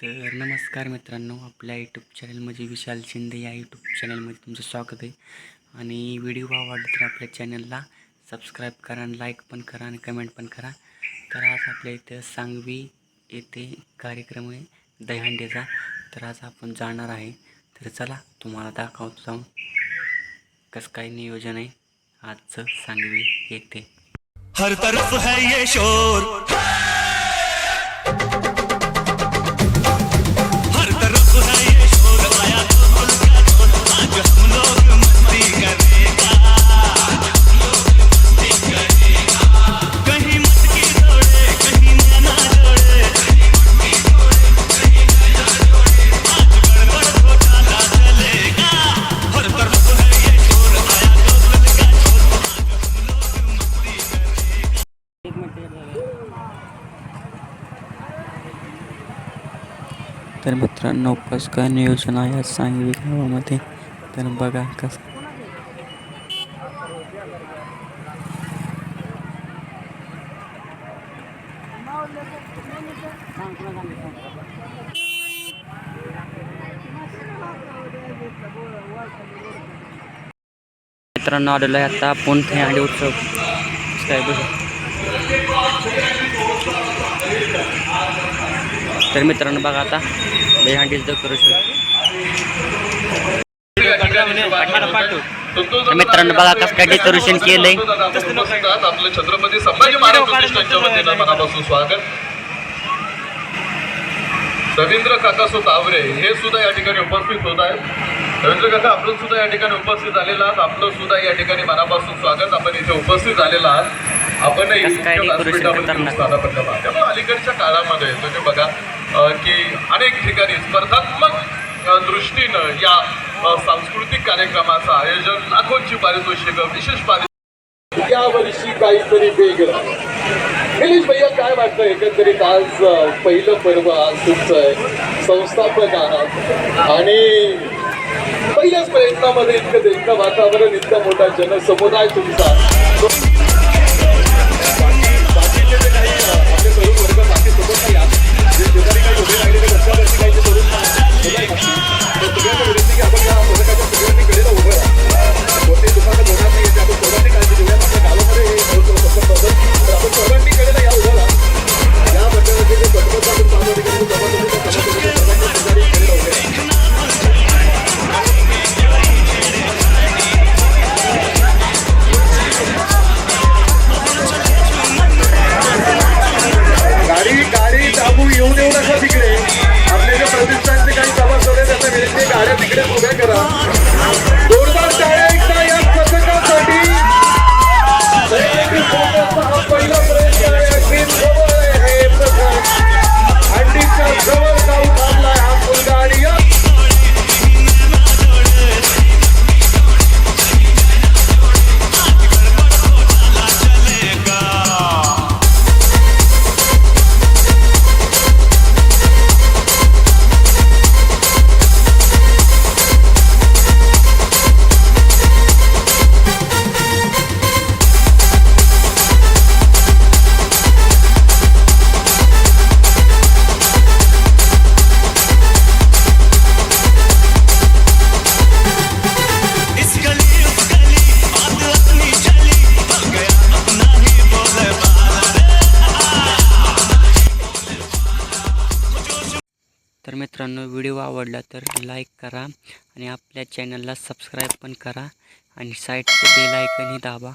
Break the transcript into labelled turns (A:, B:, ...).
A: तर नमस्कार मित्रांनो आपल्या यूट्यूब चॅनलमध्ये विशाल शिंदे या यूट्यूब चॅनलमध्ये तुमचं स्वागत आहे. आणि व्हिडिओ आवडला तर आपल्या चॅनलला सबस्क्राईब करा आणि लाईक पण करा आणि कमेंट पण करा. तर आज आपल्या इथं सांगवी येथे कार्यक्रम आहे दहीहंडीचा. तर आज आपण जाणार आहे. तर चला तुम्हाला दाखवतो जाऊन कसं काय नियोजन आहे आजचं सांगवी येथे.
B: हर तरफ है ये शोर।
A: तर मित्रांनो कसं काय नियोजन आहे आज सांगवी गावामध्ये? तर बघा कसं मित्रांनो आलेलो आहे आता थे आणि उत्सव. काय बघा? तर मित्रांनो बघा आता दहीहंडीचं करू शकतो मित्रांनो बघा कसं काय डेकोरेशन केलंय.
C: आपलं छत्रपती संभाजी महाराज मनापासून स्वागत रवींद्र काका काकासो तावरे हे सुद्धा या ठिकाणी उपस्थित होत आहेत. रवींद्र काका आपण सुद्धा या ठिकाणी उपस्थित झालेला आहात. आपलं सुद्धा या ठिकाणी मनापासून स्वागत. आपण इथे उपस्थित झालेला आहात. आपण? त्यामुळे अलीकडच्या काळामध्ये तुम्ही बघा की अनेक ठिकाणी स्पर्धात्मक दृष्टीनं या सांस्कृतिक कार्यक्रमाचं आयोजन लाखोंची पारितोषिकं विशेष पारितोषिक या वर्षी काहीतरी वेगळं. निलेश भैया काय वाटतं एकंदरीत आज पहिलं पर्व आज तुमचं आहे? संस्थापक आहात. आणि पहिल्याच प्रयत्नामध्ये इतकं देखणं वातावरण इतका मोठा जनसमुदाय तुमचा
A: मित्रांनो व्हिडिओ आवडला तर लाईक करा आणि आपल्या चॅनलला सबस्क्राईब पण करा आणि साईडचं बेल आयकनही दाबा.